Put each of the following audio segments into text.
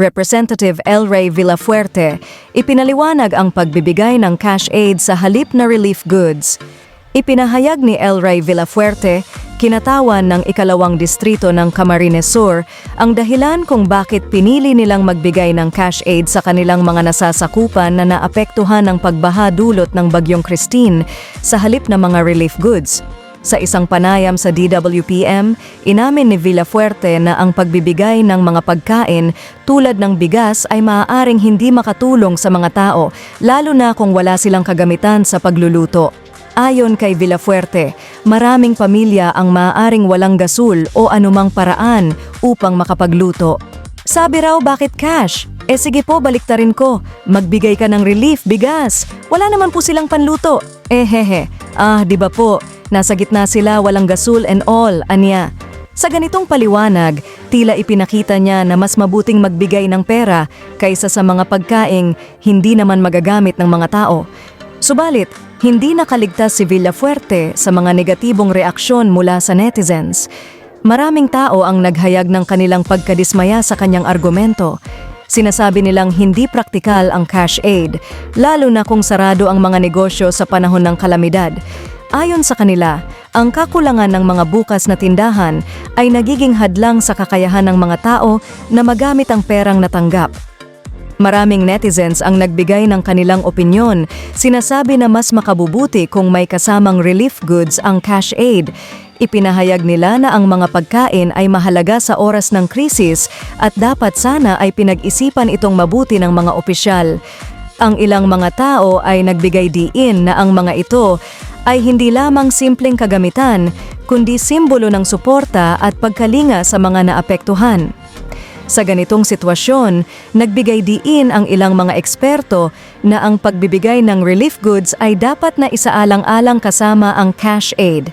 Representative El Rey Villafuerte, ipinaliwanag ang pagbibigay ng cash aid sa halip na relief goods. Ipinahayag ni El Rey Villafuerte, kinatawan ng ikalawang distrito ng Camarines Sur, ang dahilan kung bakit pinili nilang magbigay ng cash aid sa kanilang mga nasasakupan na naapektuhan ng pagbaha dulot ng Bagyong Christine sa halip na mga relief goods. Sa isang panayam sa DWPM, inamin ni Villafuerte na ang pagbibigay ng mga pagkain tulad ng bigas ay maaaring hindi makatulong sa mga tao, lalo na kung wala silang kagamitan sa pagluluto. Ayon kay Villafuerte, maraming pamilya ang maaaring walang gasul o anumang paraan upang makapagluto. Sabi raw bakit cash? Eh sige po baliktarin ko, magbigay ka ng relief, bigas. Wala naman po silang panluto. Eh hehe, ah di ba po, nasa gitna sila walang gasul and all, anya. Sa ganitong paliwanag, tila ipinakita niya na mas mabuting magbigay ng pera kaysa sa mga pagkaing hindi naman magagamit ng mga tao. Subalit, hindi nakaligtas si Villafuerte sa mga negatibong reaksyon mula sa netizens. Maraming tao ang naghayag ng kanilang pagkadismaya sa kanyang argumento. Sinasabi nilang hindi praktikal ang cash aid, lalo na kung sarado ang mga negosyo sa panahon ng kalamidad. Ayon sa kanila, ang kakulangan ng mga bukas na tindahan ay nagiging hadlang sa kakayahan ng mga tao na magamit ang perang natanggap. Maraming netizens ang nagbigay ng kanilang opinyon. Sinasabi na mas makabubuti kung may kasamang relief goods ang cash aid. Ipinahayag nila na ang mga pagkain ay mahalaga sa oras ng krisis at dapat sana ay pinag-isipan itong mabuti ng mga opisyal. Ang ilang mga tao ay nagbigay diin na ang mga ito ay hindi lamang simpleng kagamitan, kundi simbolo ng suporta at pagkalinga sa mga naapektuhan. Sa ganitong sitwasyon, nagbigay diin ang ilang mga eksperto na ang pagbibigay ng relief goods ay dapat na isaalang-alang kasama ang cash aid.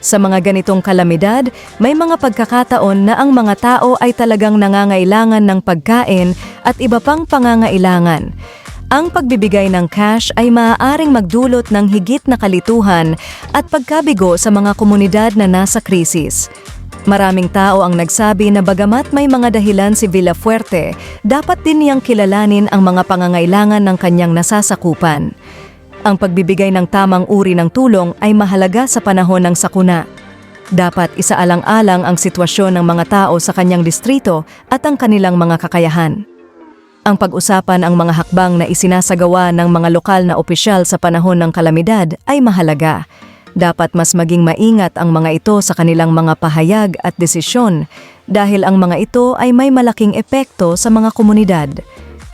Sa mga ganitong kalamidad, may mga pagkakataon na ang mga tao ay talagang nangangailangan ng pagkain at iba pang pangangailangan. Ang pagbibigay ng cash ay maaaring magdulot ng higit na kalituhan at pagkabigo sa mga komunidad na nasa krisis. Maraming tao ang nagsabi na bagamat may mga dahilan si Villafuerte, dapat din niyang kilalanin ang mga pangangailangan ng kanyang nasasakupan. Ang pagbibigay ng tamang uri ng tulong ay mahalaga sa panahon ng sakuna. Dapat isaalang-alang ang sitwasyon ng mga tao sa kanyang distrito at ang kanilang mga kakayahan. Ang pag-usapan ang mga hakbang na isinasagawa ng mga lokal na opisyal sa panahon ng kalamidad ay mahalaga. Dapat mas maging maingat ang mga ito sa kanilang mga pahayag at desisyon dahil ang mga ito ay may malaking epekto sa mga komunidad.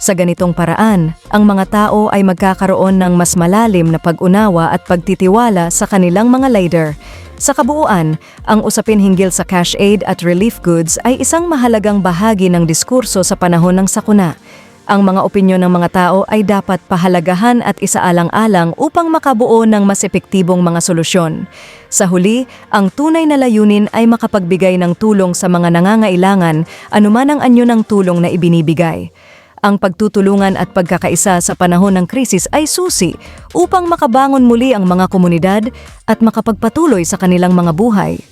Sa ganitong paraan, ang mga tao ay magkakaroon ng mas malalim na pag-unawa at pagtitiwala sa kanilang mga leader. Sa kabuuan, ang usapin hinggil sa cash aid at relief goods ay isang mahalagang bahagi ng diskurso sa panahon ng sakuna. Ang mga opinyon ng mga tao ay dapat pahalagahan at isaalang-alang upang makabuo ng mas epektibong mga solusyon. Sa huli, ang tunay na layunin ay makapagbigay ng tulong sa mga nangangailangan anuman ang anyo ng tulong na ibinibigay. Ang pagtutulungan at pagkakaisa sa panahon ng krisis ay susi upang makabangon muli ang mga komunidad at makapagpatuloy sa kanilang mga buhay.